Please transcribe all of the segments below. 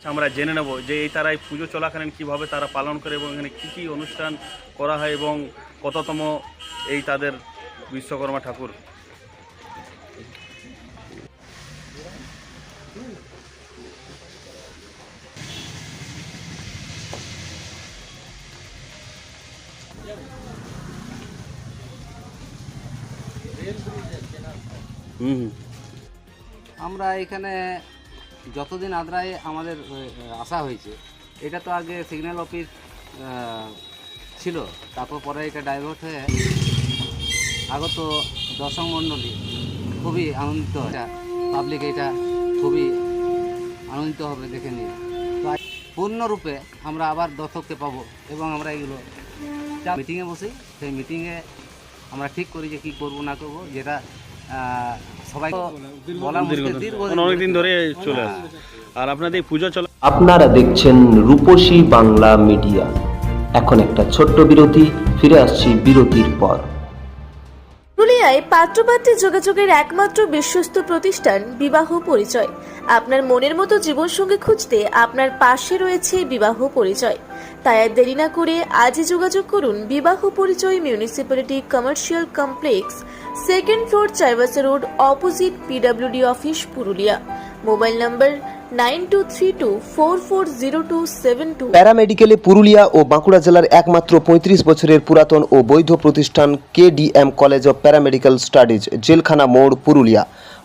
আমরা জেনে নেব যে এই তারা এই পুজো চলাকালীন কীভাবে তারা পালন করে এবং এখানে কী কী অনুষ্ঠান করা হয় এবং কততম এই তাদের বিশ্বকর্মা ঠাকুর। হুম। আমরা এখানে যতদিন আদ্রায় আমাদের আসা হয়েছে, এটা তো আগে সিগন্যাল অফিস ছিল, তারপর পরে এটা ডাইভার্ট হয়ে আগত দর্শক মণ্ডলী খুবই আনন্দিত এটা পাবলিক এটা খুবই আনন্দিত হবে দেখে নিয়ে। পূর্ণরূপে আমরা আবার দর্শককে পাবো এবং আমরা এগুলো মিটিংয়ে বসি, সেই মিটিংয়ে আমরা ঠিক করি যে কী করব না করব, যেটা সবাই বলার মধ্যে দীর্ঘদিন। অনেকদিন ধরে চলে আর আপনাদের পুজো চলা আপনারা দেখছেন রূপসী বাংলা মিডিয়া। এখন একটা ছোট্ট বিরতি ফিরে আসছি বিরতির পর। পুরুলিয়ায় পাত্রপাত্রী যোগাযোগের একমাত্র বিশ্বস্ত প্রতিষ্ঠান বিবাহ পরিচয়। আপনার মনের মতো জীবনসঙ্গী খুঁজতে আপনার পাশে রয়েছে বিবাহ পরিচয়। তাই আর দেরি না করে আজই যোগাযোগ করুন বিবাহ পরিচয় municipality commercial complex, second floor Chaibasa road, opposite PWD office, Purulia. Mobile number প্যারামেডিকেলে Purulia ও বাঁকুড়া জেলার একমাত্র পঁয়ত্রিশ বছরের পুরাতন ও বৈধ প্রতিষ্ঠান KDM college of paramedical studies, জেলখানা মোড়, পুরুলিয়া।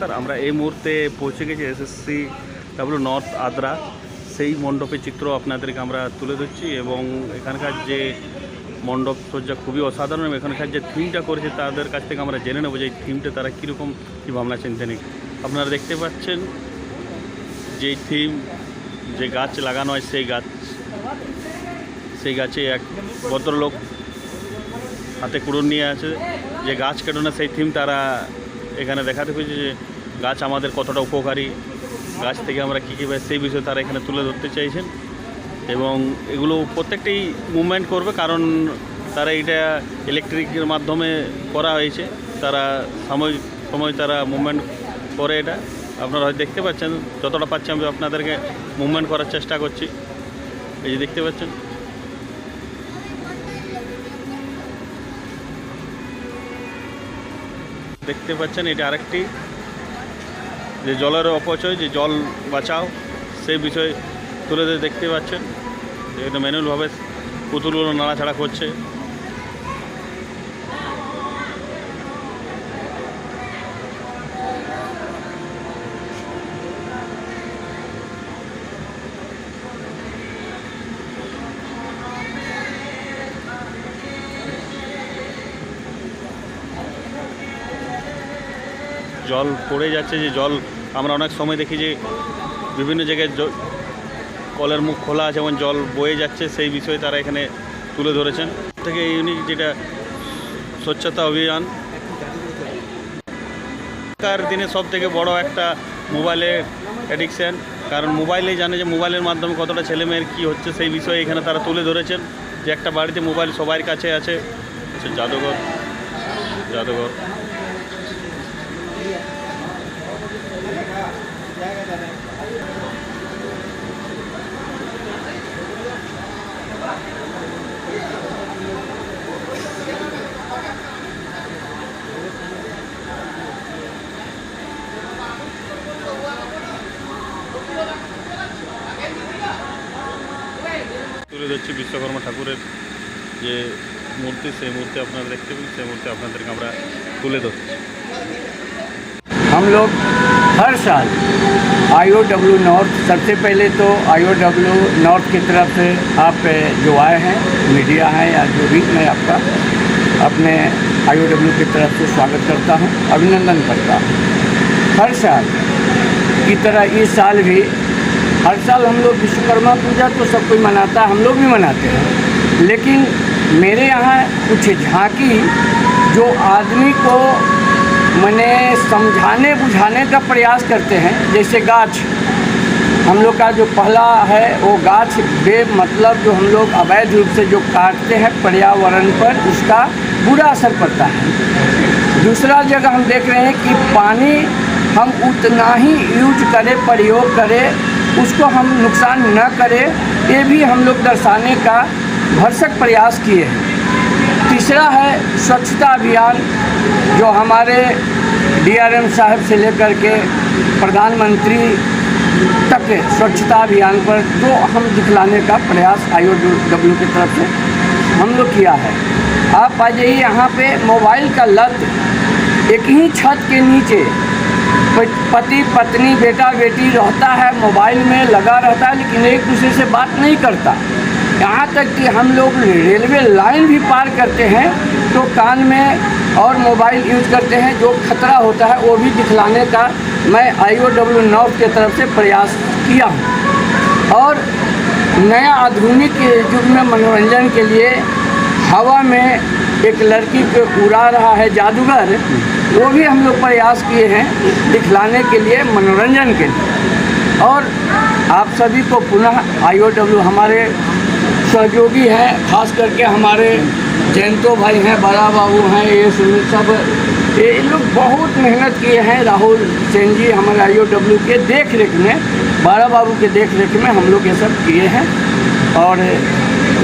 নমস্কার, আমরা এই মুহূর্তে পৌঁছে গেছি এসএসসি ডাব্লিউ নর্থ আদ্রা সেই মণ্ডপের চিত্র আপনাদেরকে আমরা তুলে ধরছি এবং এখানকার যে মণ্ডপ সজ্জা খুবই অসাধারণ এবং এখানকার যে থিমটা করেছে তাদের কাছ থেকে আমরা জেনে নেব যে এই থিমটা তারা কীরকম, কী ভাবনা চিন্তা নেই আপনারা দেখতে পাচ্ছেন যে থিম যে গাছ লাগানো হয় সেই গাছ, সেই গাছে এক ভদ্রলোক হাতে কুড়ুন নিয়ে আছে। যে গাছ কেটো না সেই থিম তারা এখানে দেখাতে পেয়েছে যে গাছ আমাদের কতটা উপকারী, গাছ থেকে আমরা কী কী পাই সেই বিষয়ে তারা এখানে তুলে ধরতে চাইছেন। এবং এগুলো প্রত্যেকটাই মুভমেন্ট করবে কারণ তারা এটা ইলেকট্রিকের মাধ্যমে করা হয়েছে। তারা সাময়িক সময় তারা মুভমেন্ট করে এটা। আপনারা হয়তো দেখতে পাচ্ছেন, যতটা পাচ্ছি আমি আপনাদেরকে মুভমেন্ট করার চেষ্টা করছি। এই যে দেখতে পাচ্ছেন। দেখতে পাচ্ছেন, এটা আরেকটি। যে জলের অপচয়, যে জল বাঁচাও, সেই বিষয় তুলে দেখতে পাচ্ছেন। যে এটা ম্যানুয়ালভাবে পুতুলগুলো নাড়াছাড়া করছে। জল পড়ে যাচ্ছে, যে জল আমরা অনেক সময় দেখি যে বিভিন্ন জায়গায় কলের মুখ খোলা আছে এবং জল বয়ে যাচ্ছে, সেই বিষয়ে তারা এখানে তুলে ধরেছেন। থেকে ইউনিক যেটা স্বচ্ছতা অভিযান এখনকার দিনে সব থেকে বড় একটা মোবাইলের অ্যাডিকশান কারণ মোবাইলেই জানে যে মোবাইলের মাধ্যমে কতটা ছেলেমেয়ের কী হচ্ছে, সেই বিষয়ে এখানে তারা তুলে ধরেছেন। যে একটা বাড়িতে মোবাইল সবার কাছে আছে হচ্ছে জাদুঘর। জাদুঘর তুলে ধরছি বিশ্বকর্মা ঠাকুরের যে মূর্তি সেই মূর্তি আপনারা দেখতে পাবেন সেই মূর্তি আপনাদেরকে আমরা তুলে ধরছি हम लोग हर साल आई ओ डब्ल्यू नॉर्थ सबसे पहले तो आई ओ डब्ल्यू नॉर्थ की तरफ से आप ए, जो आए हैं मीडिया हैं या जो भी मैं आपका अपने आई ओ डब्ल्यू की तरफ से स्वागत करता हूं अभिनंदन करता हूं हर साल की तरह इस साल भी हर साल हम लोग विश्वकर्मा पूजा तो सब कोई मनाता है, हम लोग भी मनाते हैं। लेकिन मेरे यहाँ कुछ झांकी जो आदमी को मैंने समझाने, बुझाने का प्रयास करते हैं, जैसे गाछ। हम लोग का जो पहला है, वो गाछ बे मतलब जो हम लोग अवैध रूप से जो काटते हैं पर्यावरण पर, उसका बुरा असर पड़ता है। दूसरा जगह हम देख रहे हैं कि पानी हम उतना ही यूज़ करें, प्रयोग करें उसको हम नुकसान न करें, ये भी हम लोग दर्शाने का भरसक प्रयास किए हैं। तीसरा है स्वच्छता अभियान, जो हमारे डीआरएम साहब से लेकर के प्रधानमंत्री तक स्वच्छता अभियान पर जो हम दिखलाने का प्रयास आई डब्ल्यू की तरफ़ से हम लोग किया है। आप आ जाइए यहाँ पे मोबाइल का लत एक ही छत के नीचे पति, पत्नी, बेटा, बेटी रहता है, मोबाइल में लगा रहता है, लेकिन एक दूसरे से बात नहीं करता। यहाँ तक कि हम लोग रेलवे लाइन भी पार करते हैं तो कान में और मोबाइल यूज़ करते हैं, जो खतरा होता है, वो भी दिखलाने का मैं आई ओ डब्ल्यू नॉर्थ की तरफ़ से प्रयास किया हूँ। और नया आधुनिक युग में मनोरंजन के लिए हवा में एक लड़की को उड़ा रहा है जादूगर, वो भी हम लोग प्रयास किए हैं दिखलाने के लिए, मनोरंजन के लिए। और आप सभी को पुनः आईओडब्ल्यू हमारे सहयोगी हैं, खास करके हमारे जयंतो भाई हैं, बड़ा बाबू हैं, ये सब ये लोग बहुत मेहनत किए हैं। राहुल सेन जी हमारे आईओडब्ल्यू के देख रेख में, बारा बाबू के देख रेख में हम लोग ये सब किए हैं। और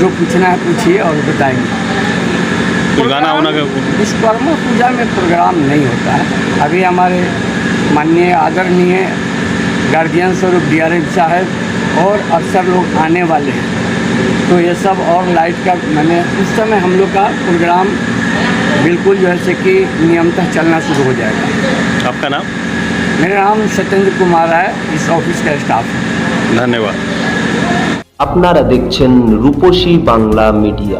जो पूछना है पूछिए और बताएँगे। कुछ गाना वाना का विश्वकर्मा पूजा में प्रोग्राम नहीं होता है अभी हमारे माननीय आदरणीय गार्जियन स्वरूप डी साहब और अफसर लोग आने वाले हैं तो ये सब और लाइट का मैंने उस समय हम लोग का प्रोग्राम बिल्कुल जो है से कि नियमतः चलना शुरू हो जाएगा आपका नाम मेरा नाम सत्येंद्र कुमार है इस ऑफिस का स्टाफ है धन्यवाद আপনারা দেখছেন রূপসী বাংলা মিডিয়া